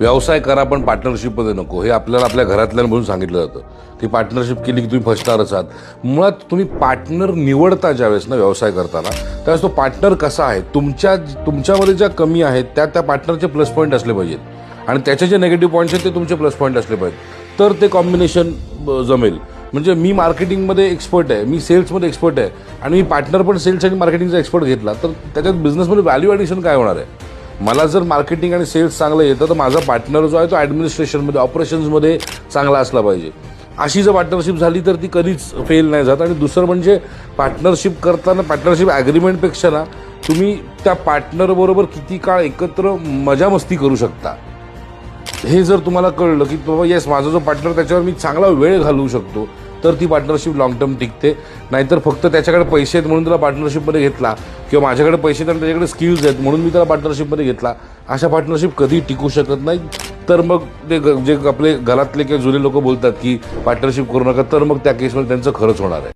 व्यवसाय करा पण पार्टनरशिपमध्ये नको. हे आपल्याला आपल्या घरातल्यांमधून सांगितलं जातं. की पार्टनरशिप केली की तुम्ही फसणारच आहात. मुळात तुम्ही पार्टनर निवडता ज्यावेळेस ना व्यवसाय करताना त्यावेळेस तो पार्टनर कसा आहे? तुमच्या तुमच्यामध्ये ज्या कमी आहेत त्या त्या पार्टनरचे प्लस पॉईंट असले पाहिजेत. आणि त्याचे जे नेगेटिव्ह पॉईंट्स आहेत ते तुमचे प्लस पॉईंट असले पाहिजेत. तर ते कॉम्बिनेशन जमेल. म्हणजे मी मार्केटिंगमध्ये एक्सपर्ट आहे मी सेल्समध्ये एक्सपर्ट आहे आणि मी पार्टनर पण सेल्स आणि मार्केटिंगचा एक्सपर्ट घेतला तर त्याच्यात बिझनेसमध्ये व्हॅल्यू ॲडिशन काय होणार आहे? मला जर मार्केटिंग आणि सेल्स चांगलं येतं तर माझा पार्टनर जो आहे तो ॲडमिनिस्ट्रेशनमध्ये ऑपरेशन्समध्ये चांगला असला पाहिजे. अशी जर पार्टनरशिप झाली तर ती कधीच फेल नाही जात. आणि दुसरं म्हणजे पार्टनरशिप करताना पार्टनरशिप ॲग्रीमेंटपेक्षा ना तुम्ही त्या पार्टनरबरोबर किती काळ एकत्र मजा मस्ती करू शकता. हे जर तुम्हाला कळलं की बाबा येस माझा जो पार्टनर त्याच्यावर मी चांगला वेळ घालवू शकतो तर ती पार्टनरशिप लॉंग टर्म टिकते. नाहीतर फक्त त्याच्याकडे पैसे आहेत म्हणून तुला पार्टनरशिपमध्ये घेतला किंवा माझ्याकडे पैसे तर त्याच्याकडे स्किल्स आहेत म्हणून मी त्याला पार्टनरशिपमध्ये घेतला. अशा पार्टनरशिप कधी टिकू शकत नाही तर मग ते ग- जे आपले घरातले किंवा जुने लोक बोलतात की पार्टनरशिप करू नका तर मग त्या केसमध्ये त्यांचं खरंच होणार आहे.